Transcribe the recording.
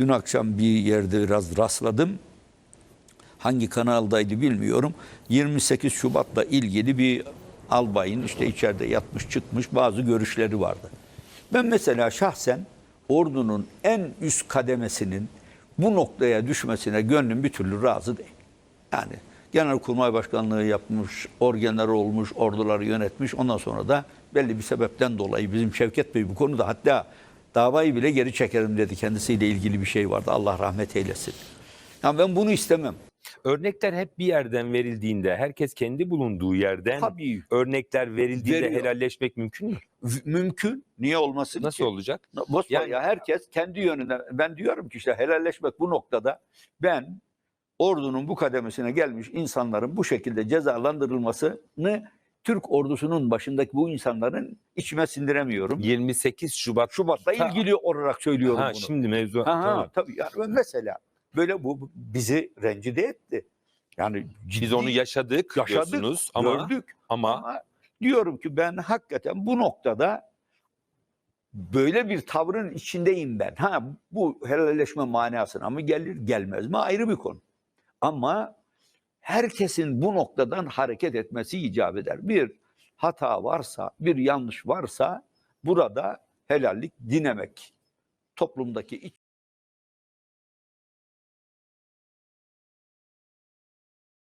Dün akşam bir yerde biraz rastladım. Hangi kanaldaydı bilmiyorum. 28 Şubat'la ilgili bir albayın işte içeride yatmış çıkmış bazı görüşleri vardı. Ben mesela şahsen ordunun en üst kademesinin bu noktaya düşmesine gönlüm bir türlü razı değil. Yani Genelkurmay Başkanlığı yapmış, orgenler olmuş, orduları yönetmiş. Ondan sonra da belli bir sebepten dolayı bizim Şevket Bey bu konuda hatta davayı bile geri çekerim dedi. Kendisiyle ilgili bir şey vardı. Allah rahmet eylesin. Yani ben bunu istemem. Örnekler hep bir yerden verildiğinde, herkes kendi bulunduğu yerden Tabii örnekler verildiğinde Veriyor. helalleşmek mümkün mü? mümkün. Niye olmasın Nasıl ki? olacak? Ver Yani- ya herkes kendi yönünden. Ben diyorum ki işte helalleşmek bu noktada ben ordunun bu kademesine gelmiş insanların bu şekilde cezalandırılmasını Türk ordusunun başındaki bu insanların içime sindiremiyorum. 28 Şubat. Şubat'la Ta- ilgili olarak söylüyorum Ha, bunu. şimdi mevzu. Ha, ha, Tamam. tabii yani mesela böyle bu bizi rencide etti. Yani Biz ciddi onu yaşadık, yaşadık, diyorsunuz ama gördük. ama Ama diyorum ki ben hakikaten bu noktada böyle bir tavrın içindeyim ben. Ha bu helalleşme manasına mı gelir gelmez mi ayrı bir konu. Ama herkesin bu noktadan hareket etmesi icap eder. Bir hata varsa, bir yanlış varsa burada helallik dinemek. Toplumdaki iç